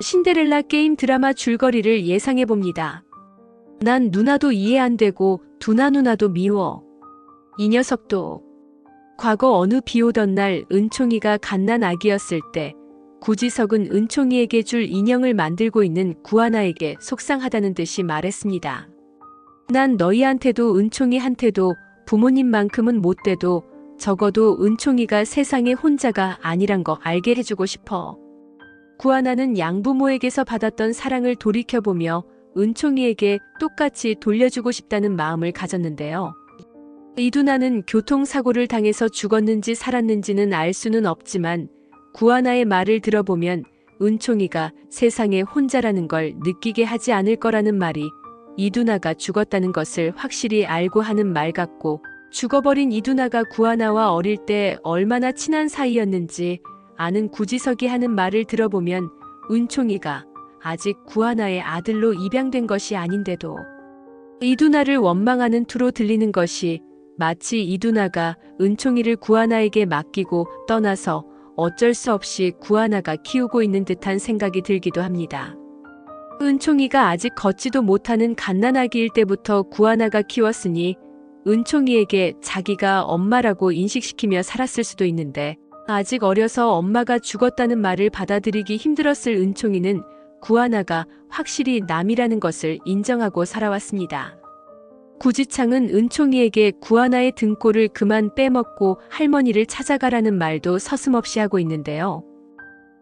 신데렐라 게임 드라마 줄거리를 예상해봅니다. 난 누나도 이해 안 되고 두나 누나도 미워. 이 녀석도. 과거 어느 비 오던 날 은총이가 갓난 아기였을 때 구지석은 은총이에게 줄 인형을 만들고 있는 구하나에게 속상하다는 듯이 말했습니다. 난 너희한테도 은총이한테도 부모님만큼은 못 돼도 적어도 은총이가 세상에 혼자가 아니란 거 알게 해주고 싶어. 구하나는 양부모에게서 받았던 사랑을 돌이켜보며 은총이에게 똑같이 돌려주고 싶다는 마음을 가졌는데요. 이두나는 교통사고를 당해서 죽었는지 살았는지는 알 수는 없지만 구하나의 말을 들어보면 은총이가 세상에 혼자라는 걸 느끼게 하지 않을 거라는 말이 이두나가 죽었다는 것을 확실히 알고 하는 말 같고 죽어버린 이두나가 구하나와 어릴 때 얼마나 친한 사이였는지 아는 구지석이 하는 말을 들어보면 은총이가 아직 구하나의 아들로 입양된 것이 아닌데도 이두나를 원망하는 투로 들리는 것이 마치 이두나가 은총이를 구하나에게 맡기고 떠나서 어쩔 수 없이 구하나가 키우고 있는 듯한 생각이 들기도 합니다. 은총이가 아직 걷지도 못하는 갓난아기일 때부터 구하나가 키웠으니 은총이에게 자기가 엄마라고 인식시키며 살았을 수도 있는데 아직 어려서 엄마가 죽었다는 말을 받아들이기 힘들었을 은총이는 구하나가 확실히 남이라는 것을 인정하고 살아왔습니다. 구지창은 은총이에게 구하나의 등골을 그만 빼먹고 할머니를 찾아가라는 말도 서슴없이 하고 있는데요.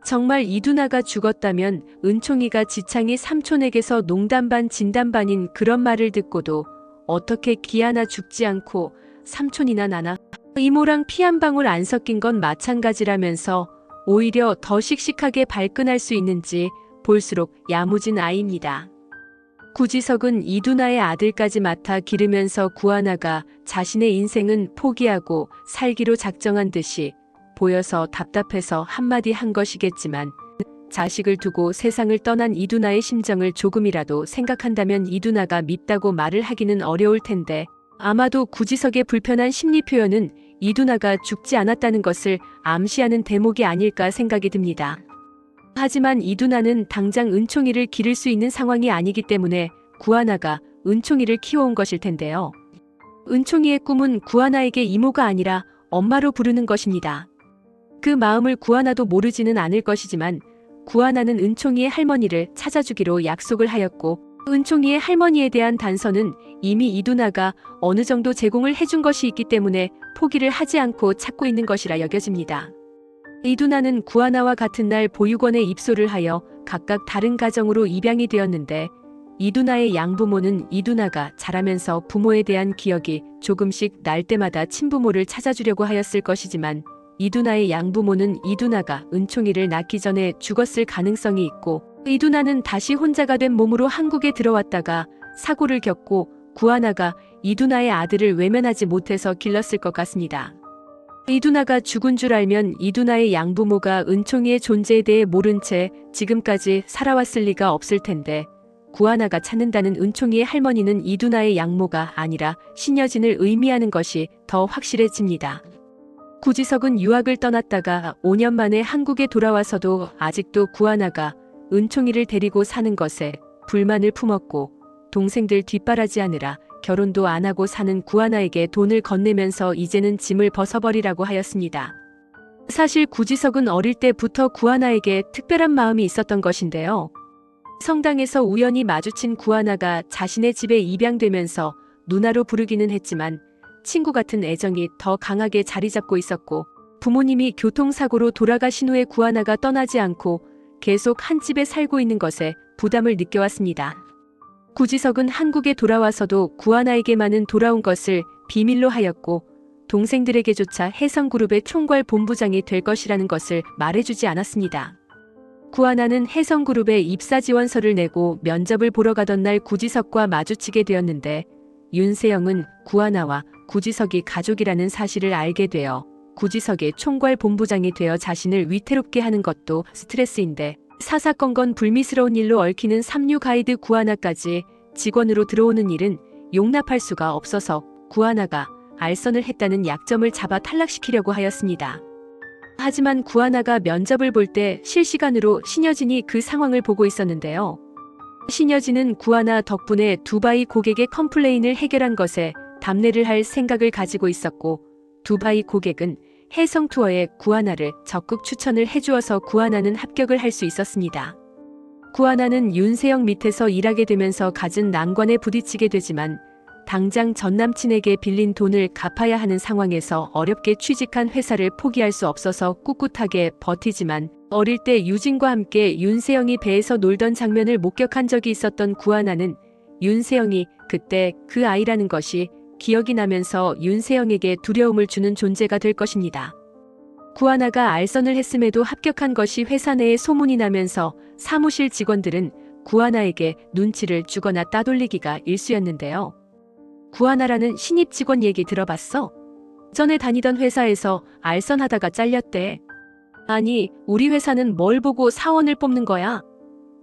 정말 이두나가 죽었다면 은총이가 지창이 삼촌에게서 농담 반 진담 반인 그런 말을 듣고도 어떻게 기아나 죽지 않고 삼촌이나 나나 이모랑 피 한 방울 안 섞인 건 마찬가지라면서 오히려 더 씩씩하게 발끈할 수 있는지 볼수록 야무진 아이입니다. 구지석은 이두나의 아들까지 맡아 기르면서 구하나가 자신의 인생은 포기하고 살기로 작정한 듯이 보여서 답답해서 한마디 한 것이겠지만 자식을 두고 세상을 떠난 이두나의 심정을 조금이라도 생각한다면 이두나가 밉다고 말을 하기는 어려울 텐데 아마도 구지석의 불편한 심리 표현은 이두나가 죽지 않았다는 것을 암시하는 대목이 아닐까 생각이 듭니다. 하지만 이두나는 당장 은총이를 기를 수 있는 상황이 아니기 때문에 구하나가 은총이를 키워온 것일 텐데요. 은총이의 꿈은 구하나에게 이모가 아니라 엄마로 부르는 것입니다. 그 마음을 구하나도 모르지는 않을 것이지만 구하나는 은총이의 할머니를 찾아주기로 약속을 하였고 은총이의 할머니에 대한 단서는 이미 이두나가 어느 정도 제공을 해준 것이 있기 때문에 포기를 하지 않고 찾고 있는 것이라 여겨집니다. 이두나는 구하나와 같은 날 보육원에 입소를 하여 각각 다른 가정으로 입양이 되었는데 이두나의 양부모는 이두나가 자라면서 부모에 대한 기억이 조금씩 날 때마다 친부모를 찾아주려고 하였을 것이지만 이두나의 양부모는 이두나가 은총이를 낳기 전에 죽었을 가능성이 있고 이두나는 다시 혼자가 된 몸으로 한국에 들어왔다가 사고를 겪고 구하나가 이두나의 아들을 외면하지 못해서 길렀을 것 같습니다. 이두나가 죽은 줄 알면 이두나의 양부모가 은총이의 존재에 대해 모른 채 지금까지 살아왔을 리가 없을 텐데 구하나가 찾는다는 은총이의 할머니는 이두나의 양모가 아니라 신여진을 의미하는 것이 더 확실해집니다. 구지석은 유학을 떠났다가 5년 만에 한국에 돌아와서도 아직도 구하나가 은총이를 데리고 사는 것에 불만을 품었고 동생들 뒷바라지하느라 결혼도 안 하고 사는 구하나에게 돈을 건네면서 이제는 짐을 벗어버리라고 하였습니다. 사실 구지석은 어릴 때부터 구하나에게 특별한 마음이 있었던 것인데요. 성당에서 우연히 마주친 구하나가 자신의 집에 입양되면서 누나로 부르기는 했지만 친구 같은 애정이 더 강하게 자리 잡고 있었고 부모님이 교통사고로 돌아가신 후에 구하나가 떠나지 않고 계속 한 집에 살고 있는 것에 부담을 느껴왔습니다. 구지석은 한국에 돌아와서도 구하나에게만은 돌아온 것을 비밀로 하였고 동생들에게조차 해성그룹의 총괄 본부장이 될 것이라는 것을 말해주지 않았습니다. 구하나는 해성그룹에 입사 지원서를 내고 면접을 보러 가던 날 구지석과 마주치게 되었는데 윤세영은 구하나와 구지석이 가족이라는 사실을 알게 되어 구지석의 총괄 본부장이 되어 자신을 위태롭게 하는 것도 스트레스인데 사사건건 불미스러운 일로 얽히는 삼류 가이드 구하나까지 직원으로 들어오는 일은 용납할 수가 없어서 구하나가 알선을 했다는 약점을 잡아 탈락시키려고 하였습니다. 하지만 구하나가 면접을 볼 때 실시간으로 신여진이 그 상황을 보고 있었는데요. 신여진은 구하나 덕분에 두바이 고객의 컴플레인을 해결한 것에 답례를 할 생각을 가지고 있었고 두바이 고객은 해성 투어에 구하나를 적극 추천을 해주어서 구하나는 합격을 할 수 있었습니다. 구하나는 윤세영 밑에서 일하게 되면서 갖은 난관에 부딪히게 되지만 당장 전 남친에게 빌린 돈을 갚아야 하는 상황에서 어렵게 취직한 회사를 포기할 수 없어서 꿋꿋하게 버티지만 어릴 때 유진과 함께 윤세영이 배에서 놀던 장면을 목격한 적이 있었던 구하나는 윤세영이 그때 그 아이라는 것이 기억이 나면서 윤세영에게 두려움을 주는 존재가 될 것입니다. 구하나가 알선을 했음에도 합격한 것이 회사 내에 소문이 나면서 사무실 직원들은 구하나에게 눈치를 주거나 따돌리기가 일쑤였는데요. 구하나라는 신입 직원 얘기 들어봤어? 전에 다니던 회사에서 알선하다가 잘렸대. 아니, 우리 회사는 뭘 보고 사원을 뽑는 거야?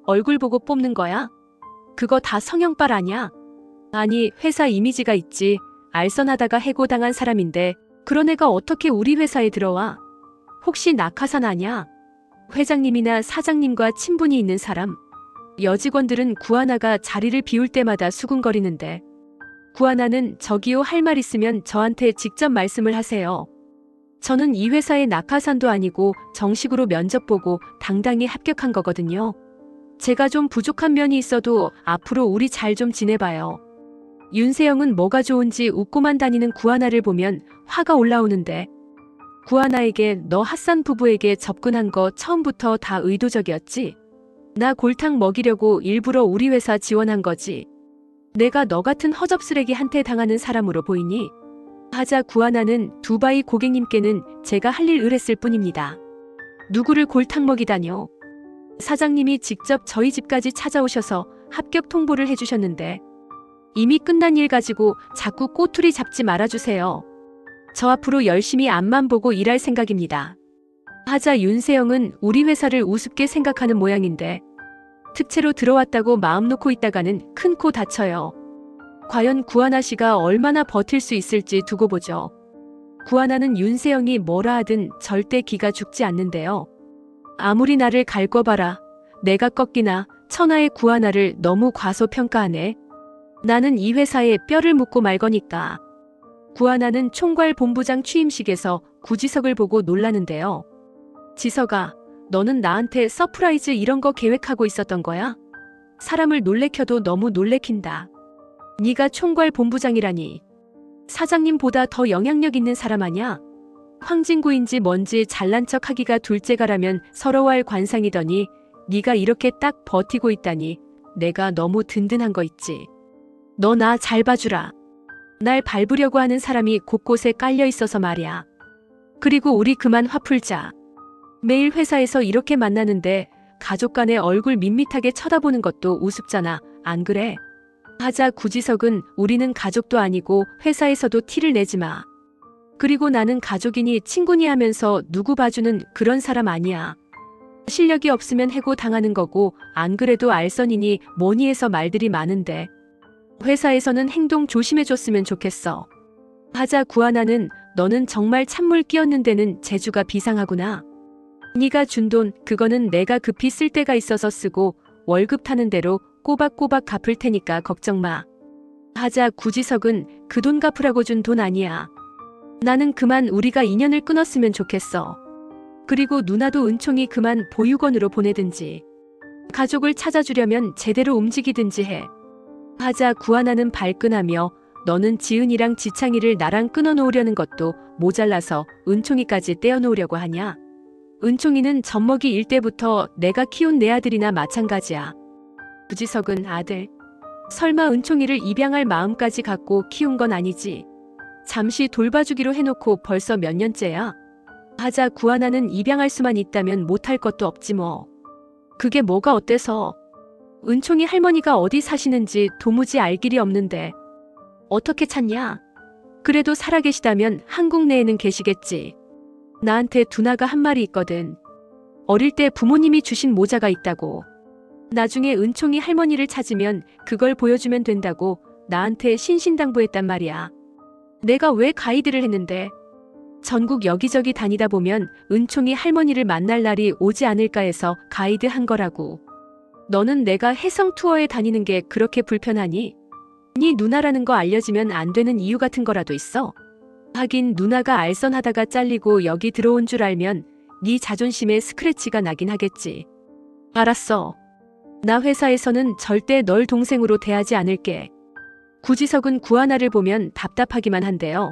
얼굴 보고 뽑는 거야? 그거 다 성형빨 아니야? 아니, 회사 이미지가 있지. 알선하다가 해고당한 사람인데, 그런 애가 어떻게 우리 회사에 들어와? 혹시 낙하산 아냐? 회장님이나 사장님과 친분이 있는 사람? 여직원들은 구하나가 자리를 비울 때마다 수군거리는데, 구하나는 저기요 할 말 있으면 저한테 직접 말씀을 하세요. 저는 이 회사의 낙하산도 아니고 정식으로 면접 보고 당당히 합격한 거거든요. 제가 좀 부족한 면이 있어도 앞으로 우리 잘 좀 지내봐요. 윤세영은 뭐가 좋은지 웃고만 다니는 구하나를 보면 화가 올라오는데 구하나에게 너 핫산 부부에게 접근한 거 처음부터 다 의도적이었지? 나 골탕 먹이려고 일부러 우리 회사 지원한 거지. 내가 너 같은 허접 쓰레기한테 당하는 사람으로 보이니? 하자 구하나는 두바이 고객님께는 제가 할일 의뢰했을 뿐입니다. 누구를 골탕 먹이다뇨? 사장님이 직접 저희 집까지 찾아오셔서 합격 통보를 해주셨는데 이미 끝난 일 가지고 자꾸 꼬투리 잡지 말아주세요. 저 앞으로 열심히 앞만 보고 일할 생각입니다. 하자 윤세영은 우리 회사를 우습게 생각하는 모양인데 특채로 들어왔다고 마음 놓고 있다가는 큰 코 다쳐요. 과연 구하나 씨가 얼마나 버틸 수 있을지 두고 보죠. 구하나는 윤세영이 뭐라 하든 절대 기가 죽지 않는데요. 아무리 나를 갈궈봐라. 내가 꺾이나 천하의 구하나를 너무 과소평가하네. 나는 이 회사에 뼈를 묻고 말 거니까. 구하나는 총괄 본부장 취임식에서 구지석을 보고 놀라는데요. 지석아, 너는 나한테 서프라이즈 이런 거 계획하고 있었던 거야? 사람을 놀래켜도 너무 놀래킨다. 네가 총괄 본부장이라니. 사장님보다 더 영향력 있는 사람 아냐? 황진구인지 뭔지 잘난 척 하기가 둘째가라면 서러워할 관상이더니 네가 이렇게 딱 버티고 있다니 내가 너무 든든한 거 있지. 너 나 잘 봐주라. 날 밟으려고 하는 사람이 곳곳에 깔려 있어서 말이야. 그리고 우리 그만 화 풀자. 매일 회사에서 이렇게 만나는데 가족 간의 얼굴 밋밋하게 쳐다보는 것도 우습잖아. 안 그래? 하자 구지석은 우리는 가족도 아니고 회사에서도 티를 내지 마. 그리고 나는 가족이니 친구니 하면서 누구 봐주는 그런 사람 아니야. 실력이 없으면 해고 당하는 거고 안 그래도 알선이니 뭐니 해서 말들이 많은데 회사에서는 행동 조심해줬으면 좋겠어. 하자 구하나는 너는 정말 찬물 끼얹는 데는 재주가 비상하구나. 네가 준 돈 그거는 내가 급히 쓸 때가 있어서 쓰고 월급 타는 대로 꼬박꼬박 갚을 테니까 걱정 마. 하자 구지석은 그 돈 갚으라고 준 돈 아니야. 나는 그만 우리가 인연을 끊었으면 좋겠어. 그리고 누나도 은총이 그만 보육원으로 보내든지. 가족을 찾아주려면 제대로 움직이든지 해. 하자 구하나는 발끈하며 너는 지은이랑 지창이를 나랑 끊어놓으려는 것도 모자라서 은총이까지 떼어놓으려고 하냐? 은총이는 젖먹이 일 때부터 내가 키운 내 아들이나 마찬가지야. 부지석은 아들. 설마 은총이를 입양할 마음까지 갖고 키운 건 아니지. 잠시 돌봐주기로 해놓고 벌써 몇 년째야. 하자 구하나는 입양할 수만 있다면 못할 것도 없지 뭐. 그게 뭐가 어때서. 은총이 할머니가 어디 사시는지 도무지 알 길이 없는데. 어떻게 찾냐? 그래도 살아계시다면 한국 내에는 계시겠지. 나한테 두나가 한 말이 있거든. 어릴 때 부모님이 주신 모자가 있다고. 나중에 은총이 할머니를 찾으면 그걸 보여주면 된다고 나한테 신신당부했단 말이야. 내가 왜 가이드를 했는데? 전국 여기저기 다니다 보면 은총이 할머니를 만날 날이 오지 않을까 해서 가이드 한 거라고. 너는 내가 해성 투어에 다니는 게 그렇게 불편하니? 네 누나라는 거 알려지면 안 되는 이유 같은 거라도 있어. 하긴 누나가 알선하다가 잘리고 여기 들어온 줄 알면 네 자존심에 스크래치가 나긴 하겠지. 알았어. 나 회사에서는 절대 널 동생으로 대하지 않을게. 구지석은 구하나를 보면 답답하기만 한데요.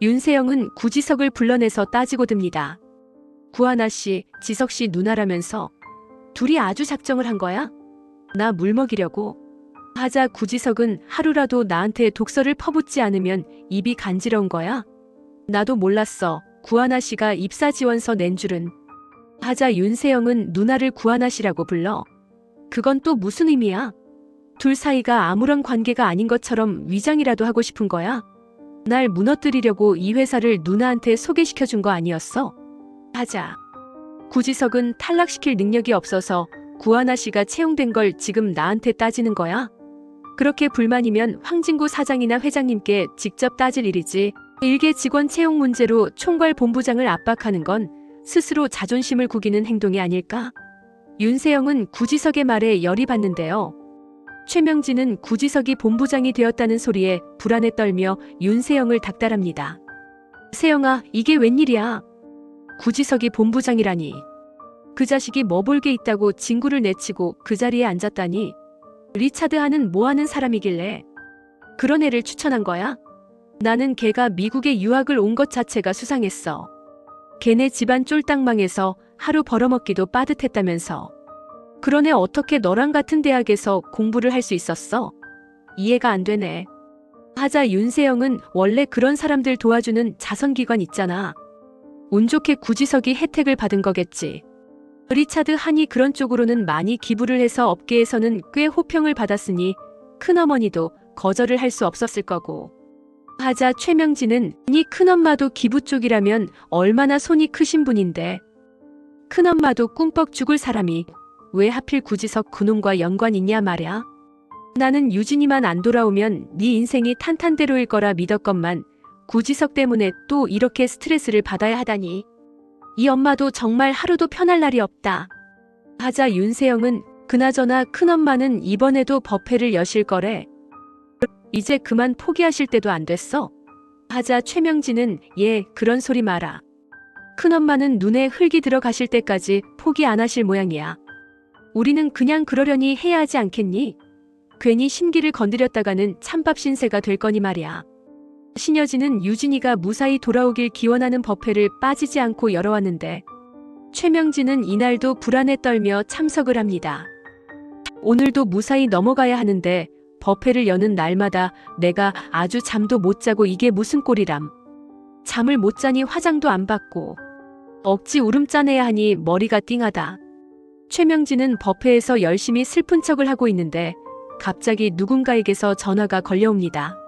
윤세영은 구지석을 불러내서 따지고 듭니다. 구하나 씨, 지석 씨 누나라면서 둘이 아주 작정을 한 거야? 나 물 먹이려고. 하자 구지석은 하루라도 나한테 독서를 퍼붓지 않으면 입이 간지러운 거야? 나도 몰랐어. 구하나 씨가 입사 지원서 낸 줄은. 하자 윤세영은 누나를 구하나 씨라고 불러. 그건 또 무슨 의미야? 둘 사이가 아무런 관계가 아닌 것처럼 위장이라도 하고 싶은 거야? 날 무너뜨리려고 이 회사를 누나한테 소개시켜 준 거 아니었어? 하자. 구지석은 탈락시킬 능력이 없어서 구하나 씨가 채용된 걸 지금 나한테 따지는 거야? 그렇게 불만이면 황진구 사장이나 회장님께 직접 따질 일이지. 일개 직원 채용 문제로 총괄 본부장을 압박하는 건 스스로 자존심을 구기는 행동이 아닐까? 윤세영은 구지석의 말에 열이 받는데요. 최명진은 구지석이 본부장이 되었다는 소리에 불안에 떨며 윤세영을 닥달합니다. 세영아, 이게 웬일이야? 구지석이 본부장이라니. 그 자식이 뭐볼게 있다고 진구를 내치고 그 자리에 앉았다니. 리차드 하는 뭐 하는 사람이길래. 그런 애를 추천한 거야? 나는 걔가 미국에 유학을 온 것 자체가 수상했어. 걔네 집안 쫄딱 망해서 하루 벌어먹기도 빠듯했다면서. 그런 애 어떻게 너랑 같은 대학에서 공부를 할 수 있었어? 이해가 안 되네. 하자 윤세영은 원래 그런 사람들 도와주는 자선기관 있잖아. 운 좋게 구지석이 혜택을 받은 거겠지. 리차드 한이 그런 쪽으로는 많이 기부를 해서 업계에서는 꽤 호평을 받았으니 큰어머니도 거절을 할 수 없었을 거고. 하자 최명진은 네 큰엄마도 기부 쪽이라면 얼마나 손이 크신 분인데. 큰엄마도 꿈뻑 죽을 사람이 왜 하필 구지석 그놈과 연관 있냐 말야. 나는 유진이만 안 돌아오면 네 인생이 탄탄대로일 거라 믿었건만 구지석 때문에 또 이렇게 스트레스를 받아야 하다니. 이 엄마도 정말 하루도 편할 날이 없다. 하자 윤세영은 그나저나 큰엄마는 이번에도 법회를 여실 거래. 이제 그만 포기하실 때도 안 됐어. 하자 최명진은 예, 그런 소리 마라. 큰엄마는 눈에 흙이 들어가실 때까지 포기 안 하실 모양이야. 우리는 그냥 그러려니 해야 하지 않겠니? 괜히 심기를 건드렸다가는 찬밥 신세가 될 거니 말이야. 신여진은 유진이가 무사히 돌아오길 기원하는 법회를 빠지지 않고 열어왔는데 최명진은 이날도 불안에 떨며 참석을 합니다. 오늘도 무사히 넘어가야 하는데 법회를 여는 날마다 내가 아주 잠도 못 자고 이게 무슨 꼴이람. 잠을 못 자니 화장도 안 받고 억지 울음 짜내야 하니 머리가 띵하다. 최명진은 법회에서 열심히 슬픈 척을 하고 있는데 갑자기 누군가에게서 전화가 걸려옵니다.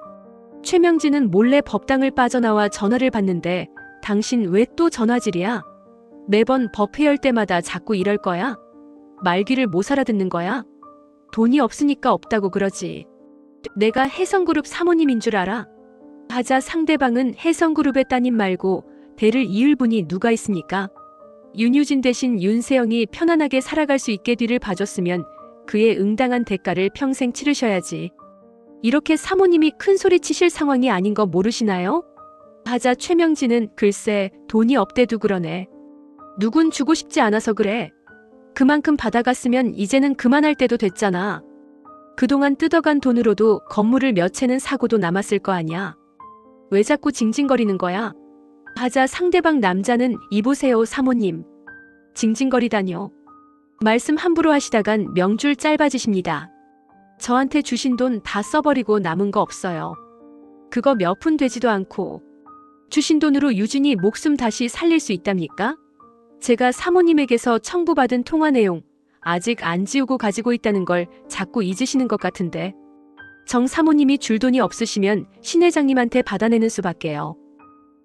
최명진은 몰래 법당을 빠져나와 전화를 받는데 당신 왜 또 전화질이야? 매번 법회 열 때마다 자꾸 이럴 거야? 말귀를 못 알아듣는 거야? 돈이 없으니까 없다고 그러지. 내가 해성그룹 사모님인 줄 알아? 하자 상대방은 해성그룹의 따님 말고 대를 이을 분이 누가 있습니까? 윤유진 대신 윤세영이 편안하게 살아갈 수 있게 뒤를 봐줬으면 그의 응당한 대가를 평생 치르셔야지. 이렇게 사모님이 큰 소리 치실 상황이 아닌 거 모르시나요? 하자 최명진은 글쎄 돈이 없대도 그러네. 누군 주고 싶지 않아서 그래. 그만큼 받아갔으면 이제는 그만할 때도 됐잖아. 그동안 뜯어간 돈으로도 건물을 몇 채는 사고도 남았을 거 아니야. 왜 자꾸 징징거리는 거야? 하자 상대방 남자는 이보세요 사모님. 징징거리다뇨. 말씀 함부로 하시다간 명줄 짧아지십니다. 저한테 주신 돈 다 써버리고 남은 거 없어요. 그거 몇 푼 되지도 않고 주신 돈으로 유진이 목숨 다시 살릴 수 있답니까? 제가 사모님에게서 청구받은 통화 내용 아직 안 지우고 가지고 있다는 걸 자꾸 잊으시는 것 같은데 정 사모님이 줄 돈이 없으시면 신 회장님한테 받아내는 수밖에요.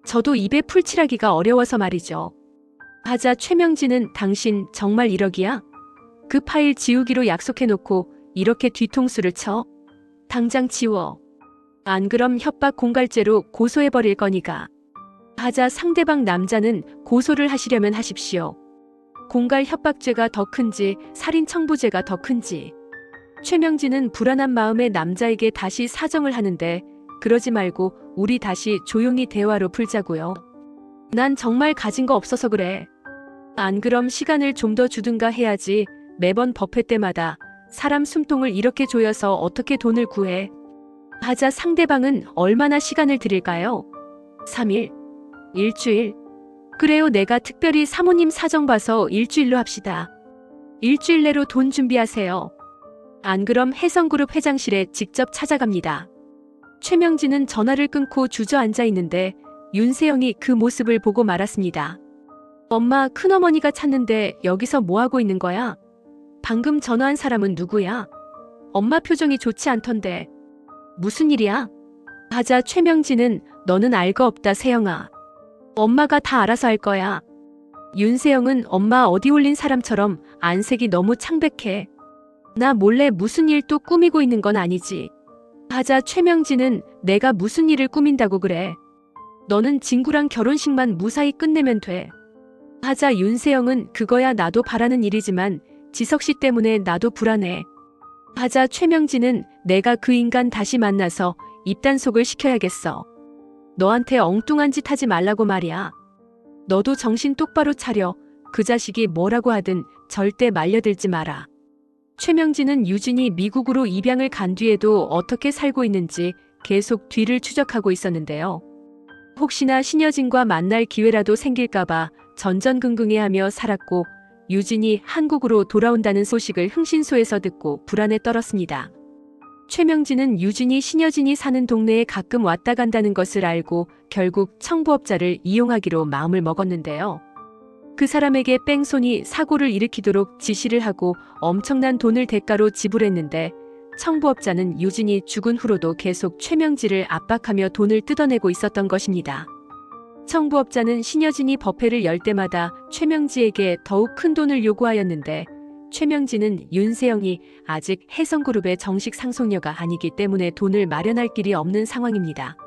저도 입에 풀칠하기가 어려워서 말이죠. 하자 최명진은 당신 정말 1억이야? 그 파일 지우기로 약속해놓고 이렇게 뒤통수를 쳐? 당장 지워. 안 그럼 협박 공갈죄로 고소해버릴 거니까. 하자 상대방 남자는 고소를 하시려면 하십시오. 공갈 협박죄가 더 큰지 살인 청부죄가 더 큰지. 최명진은 불안한 마음에 남자에게 다시 사정을 하는데 그러지 말고 우리 다시 조용히 대화로 풀자고요. 난 정말 가진 거 없어서 그래. 안 그럼 시간을 좀 더 주든가 해야지 매번 법회 때마다 사람 숨통을 이렇게 조여서 어떻게 돈을 구해. 하자 상대방은 얼마나 시간을 드릴까요? 3일, 일주일. 그래요 내가 특별히 사모님 사정 봐서 일주일로 합시다. 일주일 내로 돈 준비하세요. 안 그럼 혜성그룹 회장실에 직접 찾아갑니다. 최명진은 전화를 끊고 주저앉아 있는데 윤세영이 그 모습을 보고 말았습니다. 엄마 큰어머니가 찾는데 여기서 뭐 하고 있는 거야? 방금 전화한 사람은 누구야? 엄마 표정이 좋지 않던데. 무슨 일이야? 하자 최명진은 너는 알 거 없다 세영아. 엄마가 다 알아서 할 거야. 윤세영은 엄마 어디 올린 사람처럼 안색이 너무 창백해. 나 몰래 무슨 일 또 꾸미고 있는 건 아니지. 하자 최명진은 내가 무슨 일을 꾸민다고 그래. 너는 진구랑 결혼식만 무사히 끝내면 돼. 하자 윤세영은 그거야 나도 바라는 일이지만 지석 씨 때문에 나도 불안해. 하자 최명진은 내가 그 인간 다시 만나서 입단속을 시켜야겠어. 너한테 엉뚱한 짓 하지 말라고 말이야. 너도 정신 똑바로 차려. 그 자식이 뭐라고 하든 절대 말려들지 마라. 최명진은 유진이 미국으로 입양을 간 뒤에도 어떻게 살고 있는지 계속 뒤를 추적하고 있었는데요. 혹시나 신여진과 만날 기회라도 생길까봐 전전긍긍해하며 살았고 유진이 한국으로 돌아온다는 소식을 흥신소에서 듣고 불안에 떨었습니다. 최명진은 유진이 신여진이 사는 동네에 가끔 왔다 간다는 것을 알고 결국 청부업자를 이용하기로 마음을 먹었는데요. 그 사람에게 뺑소니 사고를 일으키도록 지시를 하고 엄청난 돈을 대가로 지불했는데 청부업자는 유진이 죽은 후로도 계속 최명지를 압박하며 돈을 뜯어내고 있었던 것입니다. 청부업자는 신여진이 법회를 열 때마다 최명지에게 더욱 큰 돈을 요구하였는데 최명지는 윤세영이 아직 해성그룹의 정식 상속녀가 아니기 때문에 돈을 마련할 길이 없는 상황입니다.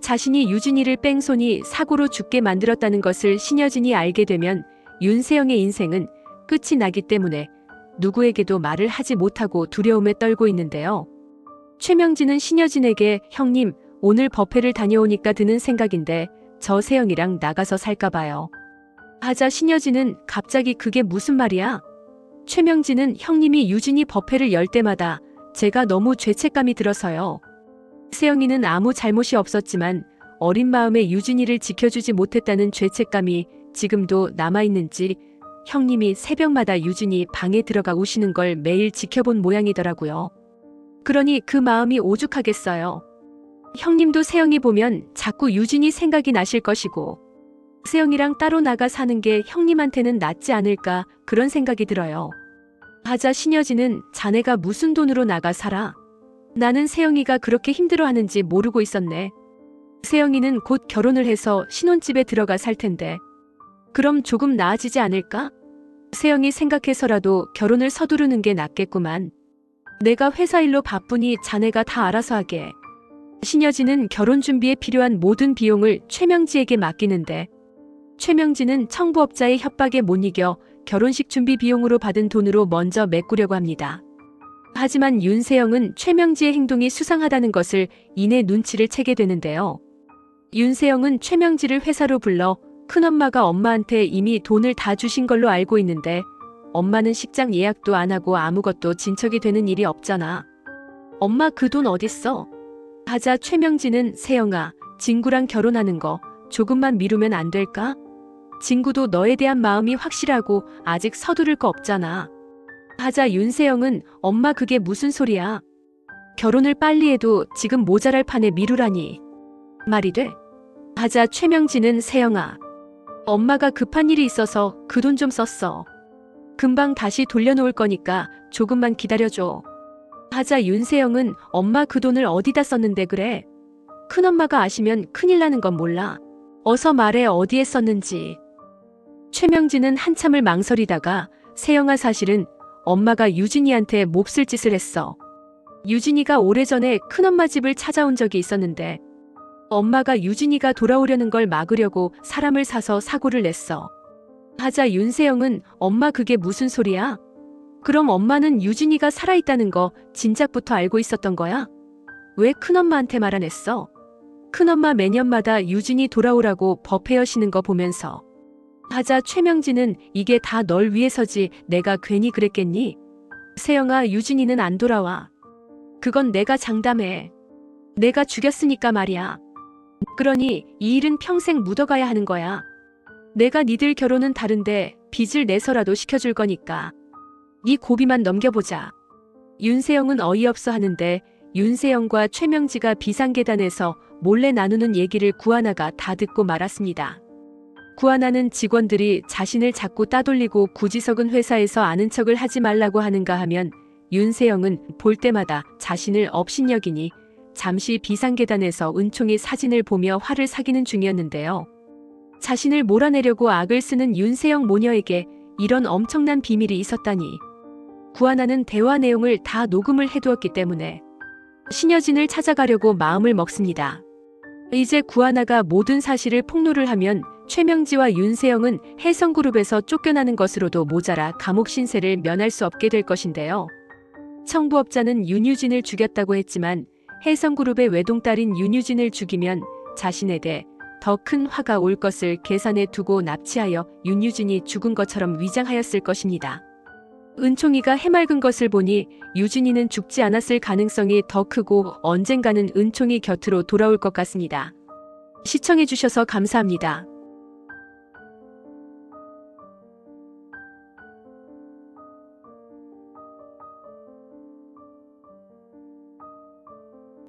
자신이 유진이를 뺑소니 사고로 죽게 만들었다는 것을 신여진이 알게 되면 윤세영의 인생은 끝이 나기 때문에 누구에게도 말을 하지 못하고 두려움에 떨고 있는데요. 최명진은 신여진에게 형님 오늘 법회를 다녀오니까 드는 생각인데 저 세영이랑 나가서 살까 봐요. 하자 신여진은 갑자기 그게 무슨 말이야? 최명진은 형님이 유진이 법회를 열 때마다 제가 너무 죄책감이 들어서요. 세영이는 아무 잘못이 없었지만 어린 마음에 유진이를 지켜주지 못했다는 죄책감이 지금도 남아있는지 형님이 새벽마다 유진이 방에 들어가 우시는 걸 매일 지켜본 모양이더라고요. 그러니 그 마음이 오죽하겠어요. 형님도 세영이 보면 자꾸 유진이 생각이 나실 것이고 세영이랑 따로 나가 사는 게 형님한테는 낫지 않을까 그런 생각이 들어요. 하자 신여진은 자네가 무슨 돈으로 나가 살아? 나는 세영이가 그렇게 힘들어하는지 모르고 있었네. 세영이는 곧 결혼을 해서 신혼집에 들어가 살 텐데. 그럼 조금 나아지지 않을까? 세영이 생각해서라도 결혼을 서두르는 게 낫겠구만. 내가 회사 일로 바쁘니 자네가 다 알아서 하게. 신여진은 결혼 준비에 필요한 모든 비용을 최명지에게 맡기는데 최명지는 청부업자의 협박에 못 이겨 결혼식 준비 비용으로 받은 돈으로 먼저 메꾸려고 합니다. 하지만 윤세영은 최명지의 행동이 수상하다는 것을 이내 눈치를 채게 되는데요. 윤세영은 최명지를 회사로 불러 큰엄마가 엄마한테 이미 돈을 다 주신 걸로 알고 있는데 엄마는 식장 예약도 안 하고 아무것도 진척이 되는 일이 없잖아. 엄마 그 돈 어딨어? 하자 최명지는 세영아, 진구랑 결혼하는 거 조금만 미루면 안 될까? 진구도 너에 대한 마음이 확실하고 아직 서두를 거 없잖아. 하자 윤세영은 엄마 그게 무슨 소리야? 결혼을 빨리 해도 지금 모자랄 판에 미루라니. 말이 돼? 하자 최명진은 세영아. 엄마가 급한 일이 있어서 그 돈 좀 썼어. 금방 다시 돌려놓을 거니까 조금만 기다려줘. 하자 윤세영은 엄마 그 돈을 어디다 썼는데 그래? 큰엄마가 아시면 큰일 나는 건 몰라. 어서 말해 어디에 썼는지. 최명진은 한참을 망설이다가 세영아 사실은 엄마가 유진이한테 몹쓸 짓을 했어. 유진이가 오래전에 큰엄마 집을 찾아온 적이 있었는데 엄마가 유진이가 돌아오려는 걸 막으려고 사람을 사서 사고를 냈어. 하자 윤세영은 엄마 그게 무슨 소리야? 그럼 엄마는 유진이가 살아있다는 거 진작부터 알고 있었던 거야? 왜 큰엄마한테 말 안 했어? 큰엄마 매년마다 유진이 돌아오라고 법회여시는 거 보면서. 하자 최명진은 이게 다 널 위해서지 내가 괜히 그랬겠니? 세영아 유진이는 안 돌아와. 그건 내가 장담해. 내가 죽였으니까 말이야. 그러니 이 일은 평생 묻어가야 하는 거야. 내가 니들 결혼은 다른데 빚을 내서라도 시켜줄 거니까. 네 고비만 넘겨보자. 윤세영은 어이없어 하는데 윤세영과 최명지가 비상계단에서 몰래 나누는 얘기를 구하나가 다 듣고 말았습니다. 구하나는 직원들이 자신을 자꾸 따돌리고 구지석은 회사에서 아는 척을 하지 말라고 하는가 하면 윤세영은 볼 때마다 자신을 업신여기니 잠시 비상계단에서 은총이 사진을 보며 화를 사기는 중이었는데요. 자신을 몰아내려고 악을 쓰는 윤세영 모녀에게 이런 엄청난 비밀이 있었다니. 구하나는 대화 내용을 다 녹음을 해두었기 때문에 신여진을 찾아가려고 마음을 먹습니다. 이제 구하나가 모든 사실을 폭로를 하면 최명지와 윤세영은 해성그룹에서 쫓겨나는 것으로도 모자라 감옥 신세를 면할 수 없게 될 것인데요. 청부업자는 윤유진을 죽였다고 했지만 해성그룹의 외동딸인 윤유진을 죽이면 자신에게 더큰 화가 올 것을 계산해 두고 납치하여 윤유진이 죽은 것처럼 위장하였을 것입니다. 은총이가 해맑은 것을 보니 유진이는 죽지 않았을 가능성이 더 크고 언젠가는 은총이 곁으로 돌아올 것 같습니다. 시청해주셔서 감사합니다.